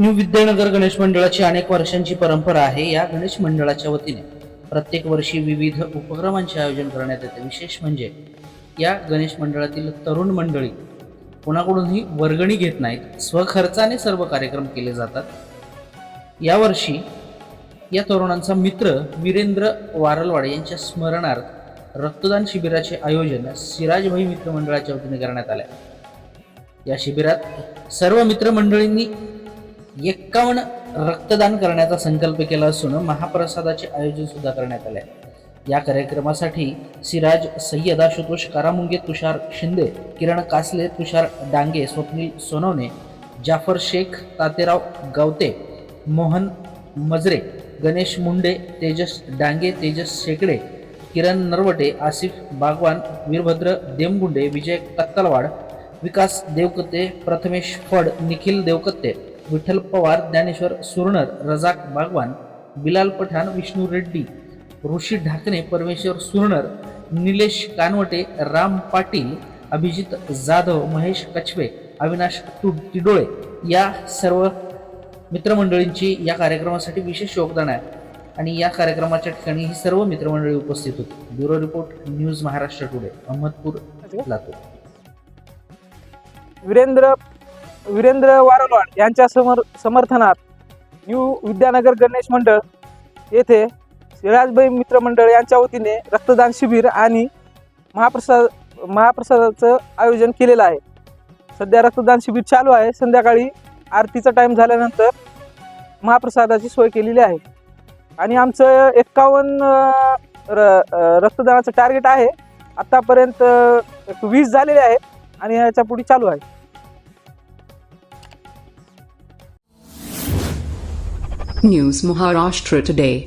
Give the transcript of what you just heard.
New Vidyanagar Ganesh मंडळाची अनेक वर्षांची परंपरा आहे. या गणेश मंडळाच्या वतीने प्रत्येक वर्षी विविध उपक्रमांचे आयोजन करण्यात येते. विशेष म्हणजे या गणेश मंडळातील तरुण मंडळी कोणाकडूनही वर्गणी घेत नाहीत स्वखर्चाने सर्व कार्यक्रम केले जातात. यावर्षी या तरुणांचा मित्र वीरेंद्र वारलवाड यांच्या स्मरणार्थ रक्तदान शिबिराचे आयोजन सिराजभाई मित्र मंडळाच्या वतीने करण्यात आले. या शिबिरात सर्व मित्रमंडळींनी एक्कावन्न रक्तदान करण्याचा संकल्प केला असून महाप्रसादाचे आयोजन सुद्धा करण्यात आले या कार्यक्रमासाठी सिराज सय्यद आशुतोष कारामुंगे तुषार शिंदे किरण कासले तुषार डांगे स्वप्नील सोनवणे जाफर शेख तातेराव गावते मोहन मजरे गणेश मुंडे तेजस डांगे तेजस शेकडे किरण नरवटे आसिफ बागवान वीरभद्र देमगुंडे विजय कत्तलवाड विकास देवकते प्रथमेश फड निखिल देवकते विठ्ठल पवार ज्ञानेश्वर सुरनर रजाक बागवान बिलाल पठाण विष्णू रेड्डी ऋषी ढाकणे परमेश्वर सुरनर निलेश कानवटे राम पाटील अभिजित जाधव महेश कछवे अविनाश तु तिडोळे या सर्व मित्रमंडळींची या कार्यक्रमासाठी विशेष योगदान आहे. आणि या कार्यक्रमाच्या ठिकाणी ही सर्व मित्रमंडळी उपस्थित होती. Bureau report news Maharashtra today Ahmedpur Latur. Virendra Virendra Waralwad यांच्या समर समर्थनात न्यू विद्यानगर गणेश मंडळ येथे सिराजबाई मित्र मंडळ यांच्या वतीने रक्तदान शिबिर आणि महाप्रसाद महाप्रसादाचं आयोजन केलेलं आहे. सध्या रक्तदान शिबिर चालू आहे. संध्याकाळी आरतीचा टाईम झाल्यानंतर महाप्रसादाची सोय केलेली आहे. आणि आमचं एक्कावन्न र रक्तदानाचं टार्गेट आहे. आत्तापर्यंत एक वीस झालेले आहे आणि याच्यापुढे चालू आहे. News Maharashtra today.